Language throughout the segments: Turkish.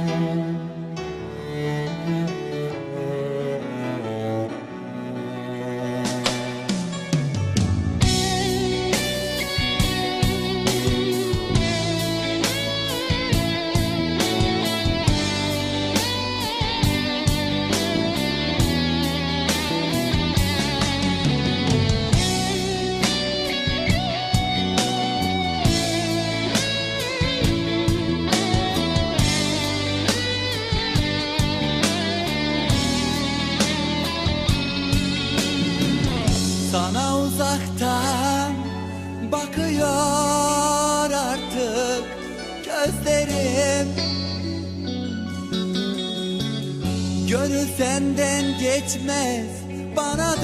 Música Sana uzaktan bakıyor artık gözlerim. Gönül senden geçmez bana döndü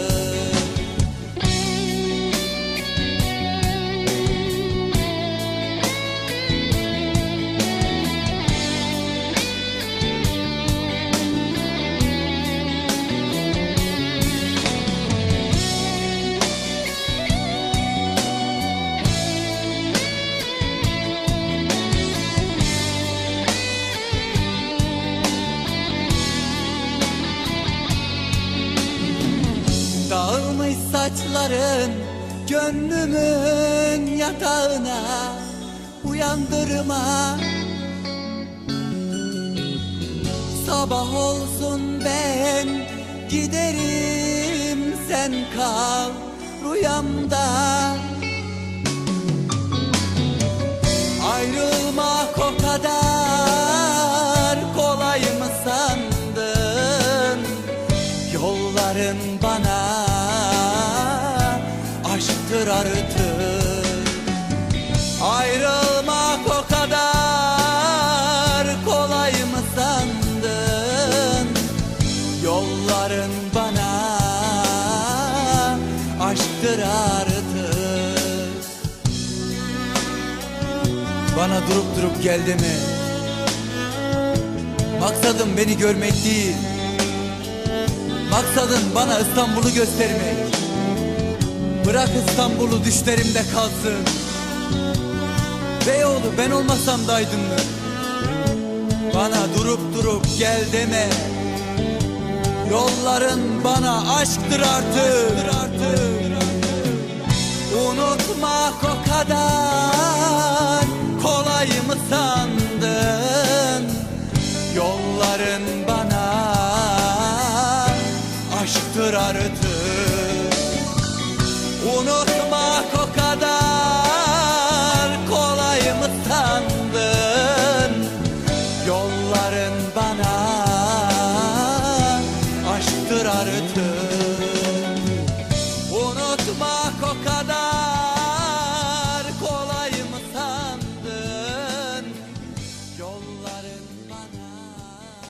saçların gönlümün yatağına uyandırma. Sabah olsun ben giderim sen kal rüyamda aşktır artık. Ayrılmak o kadar kolay mı sandın? Yolların bana aşktır artık. Bana durup durup gel deme. Maksadım beni görmek değil. Maksadın bana İstanbul'u göstermek Bırak İstanbul'u düşlerimde kalsın. Beyoğlu ben olmasam da aydınlık Bana durup durup gel deme. Yolların bana aşktır artık. Unutmak o kadar kolay mı sandın? Yolların bana aşktır artık Unutmak o kadar kolay mı sandın? Yolların bana aşktır artık